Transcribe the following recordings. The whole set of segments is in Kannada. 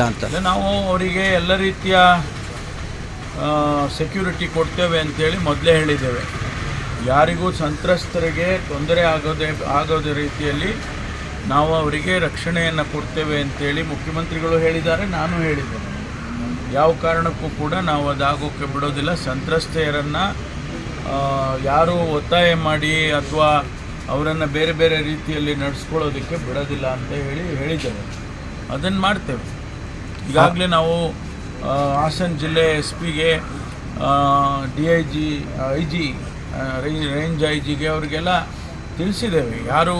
ಇಲ್ಲ ಅಂತ. ನಾವು ಅವರಿಗೆ ಎಲ್ಲ ರೀತಿಯ ಸೆಕ್ಯೂರಿಟಿ ಕೊಡ್ತೇವೆ ಅಂತೇಳಿ ಮೊದಲೇ ಹೇಳಿದ್ದೇವೆ. ಯಾರಿಗೂ ಸಂತ್ರಸ್ತರಿಗೆ ತೊಂದರೆ ಆಗೋದೇ, ಆಗೋದ ರೀತಿಯಲ್ಲಿ ನಾವು ಅವರಿಗೆ ರಕ್ಷಣೆಯನ್ನು ಕೊಡ್ತೇವೆ ಅಂತೇಳಿ ಮುಖ್ಯಮಂತ್ರಿಗಳು ಹೇಳಿದ್ದಾರೆ, ನಾನು ಹೇಳಿದ್ದೇನೆ. ಯಾವ ಕಾರಣಕ್ಕೂ ಕೂಡ ನಾವು ಅದಾಗೋಕ್ಕೆ ಬಿಡೋದಿಲ್ಲ. ಸಂತ್ರಸ್ತೆಯರನ್ನು ಯಾರು ಒತ್ತಾಯ ಮಾಡಿ ಅಥವಾ ಅವರನ್ನು ಬೇರೆ ಬೇರೆ ರೀತಿಯಲ್ಲಿ ನಡೆಸ್ಕೊಳ್ಳೋದಕ್ಕೆ ಬಿಡೋದಿಲ್ಲ ಅಂತ ಹೇಳಿ ಹೇಳಿದ್ದೇವೆ. ಅದನ್ನು ಮಾಡ್ತೇವೆ. ಈಗಾಗಲೇ ನಾವು ಹಾಸನ ಜಿಲ್ಲೆ ಎಸ್ ಪಿಗೆ D I G I G range I ಜಿಗೆ ಅವರಿಗೆಲ್ಲ ತಿಳಿಸಿದ್ದೇವೆ. ಯಾರು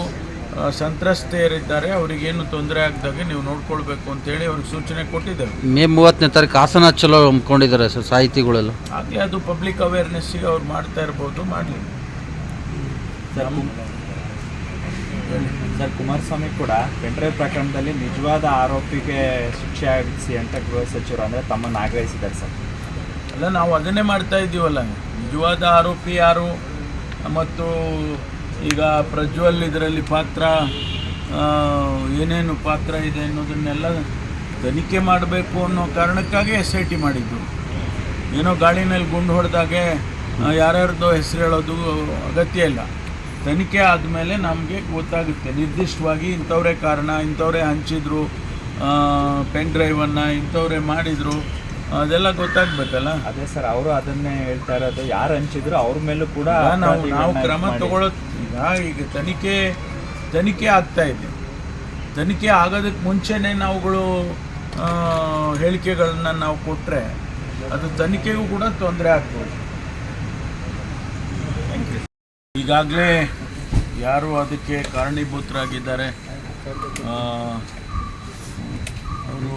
ಸಂತ್ರಸ್ತೆಯರಿದ್ದಾರೆ ಅವರಿಗೇನು ತೊಂದರೆ ಆಗದಾಗೆ ನೀವು ನೋಡ್ಕೊಳ್ಬೇಕು ಅಂತೇಳಿ ಅವ್ರಿಗೆ ಸೂಚನೆ ಕೊಟ್ಟಿದ್ದೇವೆ. ಮೇ ಮೂವತ್ತನೇ ತಾರೀಕು ಹಾಸನ ಚಲೋ ಹಮ್ಮಿಕೊಂಡಿದ್ದಾರೆ ಸರ್ ಸಾಹಿತಿಗಳೆಲ್ಲ. ಆಗಲೇ ಅದು ಪಬ್ಲಿಕ್ ಅವೇರ್ನೆಸ್ಸಿಗೆ ಅವ್ರು ಮಾಡ್ತಾ ಇರ್ಬೋದು ಮಾಡಲಿ. ಸರ್, ಕುಮಾರಸ್ವಾಮಿ ಕೂಡ ಪೆಂಡ್ರೈವ್ ಪ್ರಕರಣದಲ್ಲಿ ನಿಜವಾದ ಆರೋಪಿಗೆ ಶಿಕ್ಷೆ ಆಗಿಸಿ ಅಂತ ಗೃಹ ಸಚಿವರು ಅಂದರೆ ತಮ್ಮನ್ನು ಆಗ್ರಹಿಸಿದ್ದಾರೆ ಸರ್. ಅಲ್ಲ, ನಾವು ಅದನ್ನೇ ಮಾಡ್ತಾ ಇದ್ದೀವಲ್ಲ. ನಿಜವಾದ ಆರೋಪಿ ಯಾರು? ಮತ್ತು ಈಗ ಪ್ರಜ್ವಲ್ ಇದರಲ್ಲಿ ಪಾತ್ರ ಏನೇನು ಪಾತ್ರ ಇದೆ ಅನ್ನೋದನ್ನೆಲ್ಲ ತನಿಖೆ ಮಾಡಬೇಕು ಅನ್ನೋ ಕಾರಣಕ್ಕಾಗಿ ಎಸ್ ಐ ಟಿ ಮಾಡಿದ್ದು. ಏನೋ ಗಾಳಿನಲ್ಲಿ ಗುಂಡು ಹೊಡೆದಾಗೆ ಯಾರ್ಯಾರ್ದೋ ಹೆಸರು ಹೇಳೋದು ಅಗತ್ಯ ಇಲ್ಲ. ತನಿಖೆ ಆದಮೇಲೆ ನಮಗೆ ಗೊತ್ತಾಗುತ್ತೆ. ನಿರ್ದಿಷ್ಟವಾಗಿ ಇಂಥವರೇ ಕಾರಣ ಇಂಥವರೇ ಹಂಚಿದ್ರು ಪೆನ್ ಡ್ರೈವನ್ನು ಇಂಥವರೇ ಮಾಡಿದರು ಅದೆಲ್ಲ ಗೊತ್ತಾಗ್ಬೇಕಲ್ಲ? ಅದೇ ಸರ್ ಅವರು ಅದನ್ನೇ ಹೇಳ್ತಾ ಇರೋದು. ಯಾರು ಹಂಚಿದ್ರು ಅವ್ರ ಮೇಲೂ ಕೂಡ ನಾವು ನಾವು ಕ್ರಮ ತಗೊಳ್ಳೋ ಈಗ ಈಗ ತನಿಖೆ ತನಿಖೆ ಆಗ್ತಾ ಇದೆ. ತನಿಖೆ ಆಗೋದಕ್ಕೆ ಮುಂಚೆನೇ ನಾವುಗಳು ಹೇಳಿಕೆಗಳನ್ನ ನಾವು ಕೊಟ್ಟರೆ ಅದು ತನಿಖೆಗೂ ಕೂಡ ತೊಂದರೆ ಆಗ್ಬೋದು. ಈಗಾಗಲೇ ಯಾರು ಅದಕ್ಕೆ ಕಾರಣೀಭೂತರಾಗಿದ್ದಾರೆ ಅವರು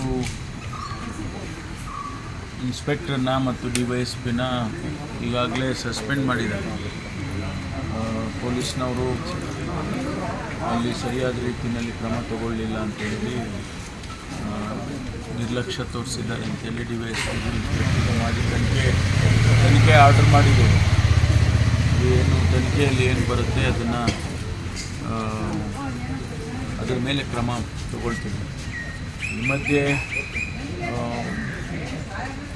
ಇನ್ಸ್ಪೆಕ್ಟರ್ನ ಮತ್ತು ಡಿ ವೈ ಎಸ್ ಪಿನ ಈಗಾಗಲೇ ಸಸ್ಪೆಂಡ್ ಮಾಡಿದ್ದಾರೆ. ಪೊಲೀಸ್ನವರು ಅಲ್ಲಿ ಸರಿಯಾದ ರೀತಿಯಲ್ಲಿ ಕ್ರಮ ತಗೊಳ್ಳಿಲ್ಲ ಅಂತೇಳಿ ನಿರ್ಲಕ್ಷ್ಯ ತೋರಿಸಿದ್ದಾರೆ ಅಂತೇಳಿ ಡಿ ವೈ ಎಸ್ ಪಿ ಮಾಡಿ ತನಿಖೆ ತನಿಖೆ ಆರ್ಡರ್ ಮಾಡಿದ್ದೇವೆ. ಏನು ತನಿಖೆಯಲ್ಲಿ ಏನು ಬರುತ್ತೆ ಅದನ್ನು ಅದರ ಮೇಲೆ ಕ್ರಮ ತಗೊಳ್ತೀನಿ. ಈ ಮಧ್ಯೆ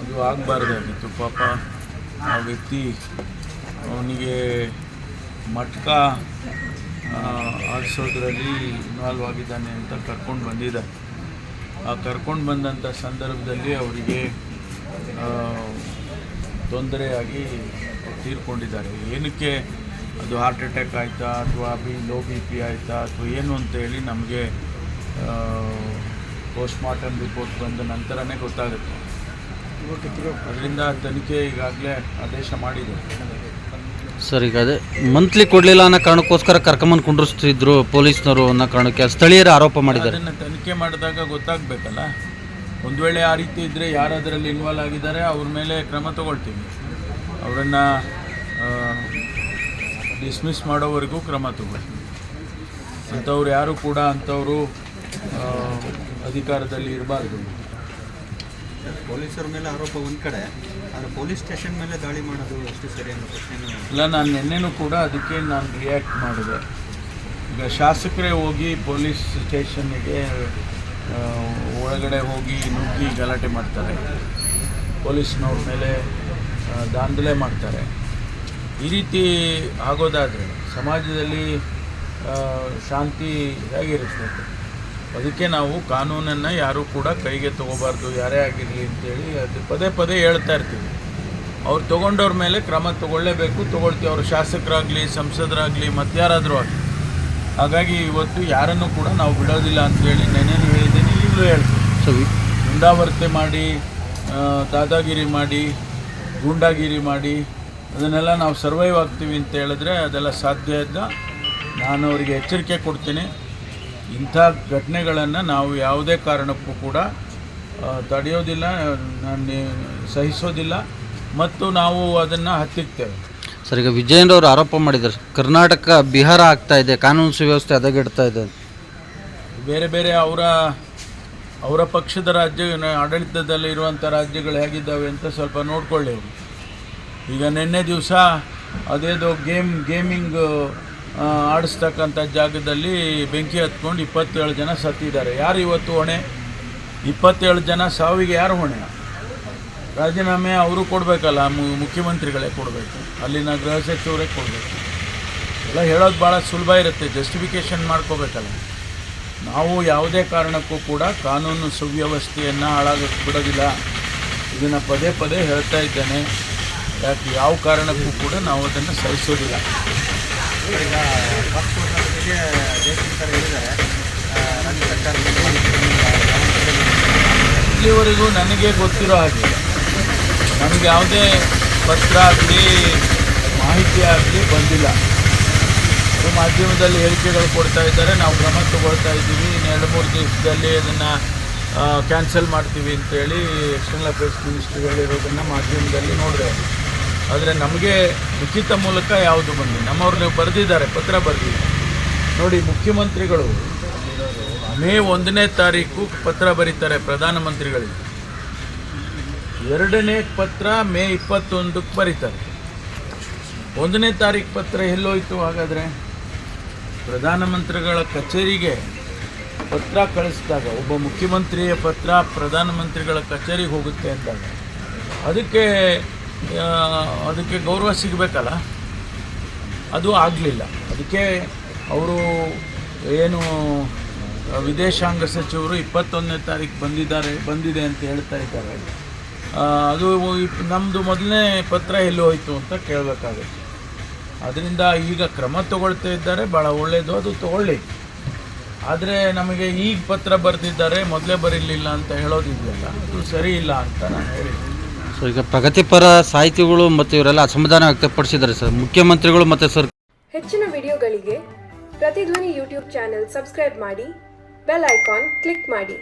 ಅದು ಆಗಬಾರ್ದಾಗಿತ್ತು ಪಾಪ ಆ ವ್ಯಕ್ತಿ ಅವನಿಗೆ ಮಟ್ಕ ಆಡಿಸೋದ್ರಲ್ಲಿ ಇನ್ವಾಲ್ವ್ ಆಗಿದ್ದಾನೆ ಅಂತ ಕರ್ಕೊಂಡು ಬಂದಿದ್ದಾರೆ. ಆ ಕರ್ಕೊಂಡು ಬಂದಂಥ ಸಂದರ್ಭದಲ್ಲಿ ಅವರಿಗೆ ತೊಂದರೆಯಾಗಿ ತೀರ್ಕೊಂಡಿದ್ದಾರೆ. ಏನಕ್ಕೆ ಅದು ಹಾರ್ಟ್ ಅಟ್ಯಾಕ್ ಆಯಿತಾ ಅಥವಾ ಬಿ ಲೋ ಬಿ ಪಿ ಆಯಿತಾ ಅಥವಾ ಏನು ಅಂತೇಳಿ ನಮಗೆ ಪೋಸ್ಟ್ಮಾರ್ಟಮ್ ರಿಪೋರ್ಟ್ ಬಂದ ನಂತರನೇ ಗೊತ್ತಾಗುತ್ತೆ. ಅದರಿಂದ ತನಿಖೆ ಈಗಾಗಲೇ ಆದೇಶ ಮಾಡಿದೆ. ಸರ್ ಈಗ ಅದೇ ಮಂತ್ಲಿ ಕೊಡಲಿಲ್ಲ ಅನ್ನೋ ಕಾರಣಕ್ಕೋಸ್ಕರ ಕರ್ಕೊಂಬಂದು ಕುಂಡ್ರಿಸ್ತಿದ್ರು ಪೊಲೀಸ್ನವರು ಅನ್ನೋ ಕಾರಣಕ್ಕೆ ಸ್ಥಳೀಯರು ಆರೋಪ ಮಾಡಿದ್ದಾರೆ. ಅದನ್ನು ತನಿಖೆ ಮಾಡಿದಾಗ ಗೊತ್ತಾಗಬೇಕಲ್ಲ. ಒಂದು ವೇಳೆ ಆ ರೀತಿ ಇದ್ದರೆ ಯಾರಾದರಲ್ಲಿ ಇನ್ವಾಲ್ವ್ ಆಗಿದ್ದಾರೆ ಅವ್ರ ಮೇಲೆ ಕ್ರಮ ತಗೊಳ್ತೀವಿ ಅವರನ್ನು ಡಿಸ್ಮಿಸ್ ಮಾಡೋವರೆಗೂ ಕ್ರಮ ತಗೊಳ್ತೀವಿ ಅಂಥವ್ರು ಯಾರು ಕೂಡ ಅಂಥವರು ಅಧಿಕಾರದಲ್ಲಿ ಇರಬಾರ್ದು. ಪೊಲೀಸರ ಮೇಲೆ ಆರೋಪ ಒಂದು ಕಡೆ ಆದರೆ ಪೊಲೀಸ್ ಸ್ಟೇಷನ್ ಮೇಲೆ ದಾಳಿ ಮಾಡೋದು ಎಷ್ಟು ಸರಿ ಅನ್ನೋ ಪ್ರಶ್ನೆನೂ ಇಲ್ಲ. ನಾನು ನಿನ್ನೆನೂ ಕೂಡ ಅದಕ್ಕೆ ನಾನು ರಿಯಾಕ್ಟ್ ಮಾಡಿದೆ. ಈಗ ಶಾಸಕರೇ ಹೋಗಿ ಪೊಲೀಸ್ ಸ್ಟೇಷನ್ನಿಗೆ ಒಳಗಡೆ ಹೋಗಿ ನುಗ್ಗಿ ಗಲಾಟೆ ಮಾಡ್ತಾರೆ. ಪೊಲೀಸ್ನವ್ರ ಮೇಲೆ ದಾಂಧಲೆ ಮಾಡ್ತಾರೆ. ಈ ರೀತಿ ಆಗೋದಾದರೆ ಸಮಾಜದಲ್ಲಿ ಶಾಂತಿ ಹೇಗಿರಿಸ್ಬೇಕು ಅದಕ್ಕೆ ನಾವು ಕಾನೂನನ್ನು ಯಾರೂ ಕೂಡ ಕೈಗೆ ತಗೋಬಾರ್ದು ಯಾರೇ ಆಗಿರಲಿ ಅಂತೇಳಿ ಅದು ಪದೇ ಪದೇ ಹೇಳ್ತಾ ಇರ್ತೀವಿ. ಅವ್ರು ತೊಗೊಂಡವ್ರ ಮೇಲೆ ಕ್ರಮ ತಗೊಳ್ಳೇಬೇಕು ತೊಗೊಳ್ತೀವಿ. ಅವರು ಶಾಸಕರಾಗಲಿ ಸಂಸದರಾಗಲಿ ಮತ್ತಾರಾದರೂ ಆಗಲಿ. ಹಾಗಾಗಿ ಇವತ್ತು ಯಾರನ್ನು ಕೂಡ ನಾವು ಬಿಡೋದಿಲ್ಲ ಅಂತೇಳಿ ನೆನೇನು ಹೇಳಿದ್ದೀನಿ ಇಲ್ಲೂ ಹೇಳ್ತೀನಿ. ಮುಂದಾವರ್ತೆ ಮಾಡಿ ದಾದಾಗಿರಿ ಮಾಡಿ ಗೂಂಡಾಗಿರಿ ಮಾಡಿ ಅದನ್ನೆಲ್ಲ ನಾವು ಸರ್ವೈವ್ ಆಗ್ತೀವಿ ಅಂತ ಹೇಳಿದ್ರೆ ಅದೆಲ್ಲ ಸಾಧ್ಯ ಇದ್ದ. ನಾನು ಅವರಿಗೆ ಎಚ್ಚರಿಕೆ ಕೊಡ್ತೀನಿ. ಇಂಥ ಘಟನೆಗಳನ್ನು ನಾವು ಯಾವುದೇ ಕಾರಣಕ್ಕೂ ಕೂಡ ತಡೆಯೋದಿಲ್ಲ ನಾನು ಸಹಿಸೋದಿಲ್ಲ. ಮತ್ತು ನಾವು ಅದನ್ನು ಹತ್ತಿಕ್ತೇವೆ ಸರ್ ಈಗ ವಿಜಯೇಂದ್ರ ಅವರು ಆರೋಪ ಮಾಡಿದ್ದಾರೆ. ಕರ್ನಾಟಕ ಬಿಹಾರ ಆಗ್ತಾ ಇದೆ ಕಾನೂನು ಸುವ್ಯವಸ್ಥೆ ಹದಗೆಡ್ತಾ ಇದೆ ಬೇರೆ ಬೇರೆ ಅವರ ಅವರ ಪಕ್ಷದ ರಾಜ್ಯ ಆಡಳಿತದಲ್ಲಿ ಇರುವಂಥ ರಾಜ್ಯಗಳು ಹೇಗಿದ್ದಾವೆ ಅಂತ ಸ್ವಲ್ಪ ನೋಡಿಕೊಳ್ಳಿ ಅವರು. ಈಗ ನಿನ್ನೆ ದಿವಸ ಅದೇದೋ ಗೇಮ್, ಗೇಮಿಂಗ್ ಆಡಿಸ್ತಕ್ಕಂಥ ಜಾಗದಲ್ಲಿ ಬೆಂಕಿ ಹತ್ಕೊಂಡು ಇಪ್ಪತ್ತೇಳು ಜನ ಸತ್ತಿದ್ದಾರೆ. ಯಾರು ಇವತ್ತು ಹೊಣೆ? ಇಪ್ಪತ್ತೇಳು ಜನ ಸಾವಿಗೆ ಯಾರು ಹೊಣೆ? ರಾಜೀನಾಮೆ ಅವರು ಕೊಡಬೇಕಲ್ಲ ಮುಖ್ಯಮಂತ್ರಿಗಳೇ ಕೊಡಬೇಕು. ಅಲ್ಲಿನ ಗೃಹ ಸಚಿವರೇ ಕೊಡಬೇಕು. ಎಲ್ಲ ಹೇಳೋದು ಭಾಳ ಸುಲಭ ಇರುತ್ತೆ, ಜಸ್ಟಿಫಿಕೇಷನ್ ಮಾಡ್ಕೋಬೇಕಲ್ಲ. ನಾವು ಯಾವುದೇ ಕಾರಣಕ್ಕೂ ಕೂಡ ಕಾನೂನು ಸುವ್ಯವಸ್ಥೆಯನ್ನು ಹಾಳಾಗಕ್ಕೆ ಬಿಡೋದಿಲ್ಲ ಇದನ್ನು ಪದೇ ಪದೇ ಹೇಳ್ತಾ ಇದ್ದೇನೆ. ಯಾಕೆ ಯಾವ ಕಾರಣಕ್ಕೂ ಕೂಡ ನಾವು ಅದನ್ನು ಸಹಿಸೋದಿಲ್ಲ. ಈಗ ಹೇಳಿದ್ದಾರೆ. ಇಲ್ಲಿವರೆಗೂ ನನಗೆ ಗೊತ್ತಿರೋ ಹಾಗೆ ನಮಗೆ ಯಾವುದೇ ಪತ್ರ ಆಗಲಿ ಮಾಹಿತಿ ಆಗಲಿ ಬಂದಿಲ್ಲ. ಮಾಧ್ಯಮದಲ್ಲಿ ಹೇಳಿಕೆಗಳು ಕೊಡ್ತಾ ಇದ್ದಾರೆ. ನಾವು ಕ್ರಮ ತಗೊಳ್ತಾ ಇದ್ದೀವಿ. ಇನ್ನು ಎರಡು ಮೂರು ದಿವಸದಲ್ಲಿ ಅದನ್ನು ಕ್ಯಾನ್ಸಲ್ ಮಾಡ್ತೀವಿ ಅಂತೇಳಿ ಎಕ್ಸ್ಟರ್ನಲ್ ಅಫೇರ್ಸ್ ಮಿನಿಸ್ಟ್ರಿ ಹೇಳಿರೋದನ್ನು ಮಾಧ್ಯಮದಲ್ಲಿ ನೋಡಿದೆ ಆದರೆ ನಮಗೆ ಲಿಖಿತ ಮೂಲಕ ಯಾವುದು ಬಂದಿದೆ ನಮ್ಮವ್ರು ನೀವು ಬರೆದಿದ್ದಾರೆ, ಪತ್ರ ಬರೆದಿದ್ದಾರೆ. ನೋಡಿ, ಮುಖ್ಯಮಂತ್ರಿಗಳು ಮೇ ಒಂದನೇ ತಾರೀಕು ಪತ್ರ ಬರೀತಾರೆ ಪ್ರಧಾನಮಂತ್ರಿಗಳಿಗೆ. ಎರಡನೇ ಪತ್ರ ಮೇ ಇಪ್ಪತ್ತೊಂದಕ್ಕೆ ಬರೀತಾರೆ. ಒಂದನೇ ತಾರೀಕು ಪತ್ರ ಎಲ್ಲೋಯ್ತು ಹಾಗಾದರೆ? ಪ್ರಧಾನಮಂತ್ರಿಗಳ ಕಚೇರಿಗೆ ಪತ್ರ ಕಳಿಸಿದಾಗ, ಒಬ್ಬ ಮುಖ್ಯಮಂತ್ರಿಯ ಪತ್ರ ಪ್ರಧಾನಮಂತ್ರಿಗಳ ಕಚೇರಿಗೆ ಹೋಗುತ್ತೆ ಅಂದಾಗ, ಅದಕ್ಕೆ ಅದಕ್ಕೆ ಗೌರವ ಸಿಗಬೇಕಲ್ಲ? ಅದು ಆಗಲಿಲ್ಲ. ಅದಕ್ಕೆ ಅವರು ಏನು, ವಿದೇಶಾಂಗ ಸಚಿವರು ಇಪ್ಪತ್ತೊಂದನೇ ತಾರೀಕು ಬಂದಿದ್ದಾರೆ, ಬಂದಿದೆ ಅಂತ ಹೇಳ್ತಾ ಇದ್ದಾರೆ. ಅದು ನಮ್ಮದು ಮೊದಲನೇ ಪತ್ರ ಎಲ್ಲಿ ಹೋಯಿತು ಅಂತ ಕೇಳಬೇಕಾಗುತ್ತೆ. ಅದರಿಂದ ಈಗ ಕ್ರಮ ತಗೊಳ್ತಾ ಇದ್ದಾರೆ. ಭಾಳ ಒಳ್ಳೆಯದು ಅದು ತಗೊಳ್ಳಿ. ಆದರೆ ನಮಗೆ ಈಗ ಪತ್ರ ಬರೆದಿದ್ದಾರೆ ಮೊದಲೇ ಬರೀಲಿಲ್ಲ ಅಂತ ಹೇಳೋದಿದೆಯಲ್ಲ ಅದು ಸರಿ ಇಲ್ಲ ಅಂತ ನಾನು ಹೇಳಿ ಸೊ ಈಗ ಪ್ರಗತಿಪರ ಸಾಹಿತಿಗಳು ಮತ್ತು ಇವರೆಲ್ಲ ಅಸಮಾಧಾನ ವ್ಯಕ್ತಪಡಿಸಿದ್ದಾರೆ ಸರ್. ಮುಖ್ಯಮಂತ್ರಿಗಳು ಮತ್ತು ಸರ್ ಹೆಚ್ಚಿನ ವಿಡಿಯೋಗಳಿಗೆ ಪ್ರತಿಧ್ವನಿ ಯೂಟ್ಯೂಬ್ ಚಾನೆಲ್ ಸಬ್ಸ್ಕ್ರೈಬ್ ಮಾಡಿ ಬೆಲ್ ಐಕಾನ್ ಕ್ಲಿಕ್ ಮಾಡಿ.